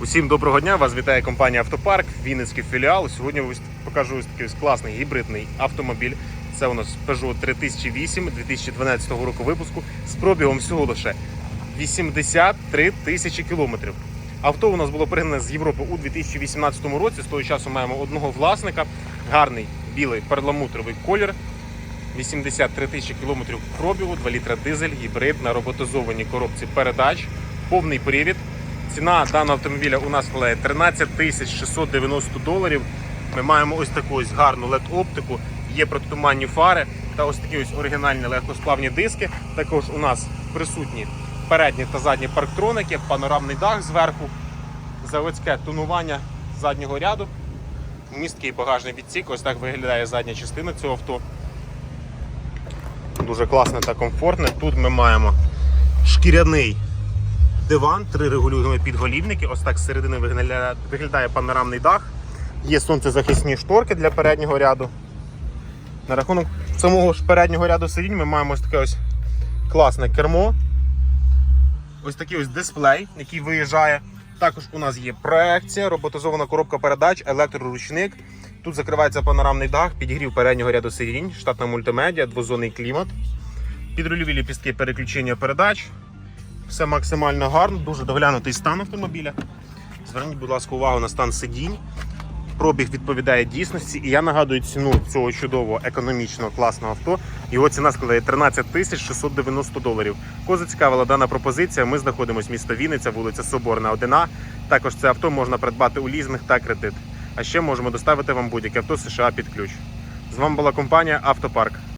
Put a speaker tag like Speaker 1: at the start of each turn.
Speaker 1: Усім доброго дня! Вас вітає компанія Автопарк, Вінницький філіал. Сьогодні ось покажу ось такий класний гібридний автомобіль. Це у нас Peugeot 3008 2012 року випуску з пробігом всього лише 83 тисячі кілометрів. Авто у нас було пригнане з Європи у 2018 році. З того часу маємо одного власника. Гарний білий перламутровий колір. 83 тисячі кілометрів пробігу, 2 літра дизель, гібрид на роботизованій коробці передач, повний привід. Ціна даного автомобіля у нас складає 13 тисяч 690 доларів. Ми маємо ось таку ось гарну LED-оптику, є протитуманні фари та ось такі ось оригінальні легкосплавні диски. Також у нас присутні передні та задні парктроники, панорамний дах зверху, заводське тонування заднього ряду, місткий багажний відсік. Ось так виглядає задня частина цього авто. Дуже класне та комфортне. Тут ми маємо шкіряний диван, три регулюємо підголівники. Ось так з середини виглядає, виглядає панорамний дах. Є сонцезахисні шторки для переднього ряду. На рахунок самого ж переднього ряду сидінь ми маємо ось таке ось класне кермо. Ось такий ось дисплей, який виїжджає. Також у нас є проекція, роботизована коробка передач, електроручник. Тут закривається панорамний дах, підігрів переднього ряду сидінь, штатна мультимедіа, двозонний клімат. Підрульові ліпістки переключення передач. Все максимально гарно, дуже доглянутий стан автомобіля. Зверніть, будь ласка, увагу на стан сидінь. Пробіг відповідає дійсності. І я нагадую ціну цього чудового, економічного, класного авто. Його ціна складає 13 тисяч 690 доларів. Кого зацікавила дана пропозиція, ми знаходимося місто Вінниця, вулиця Соборна, 1А. Також це авто можна придбати у лізинг та кредит. А ще можемо доставити вам будь-яке авто США під ключ. З вами була компанія Автопарк.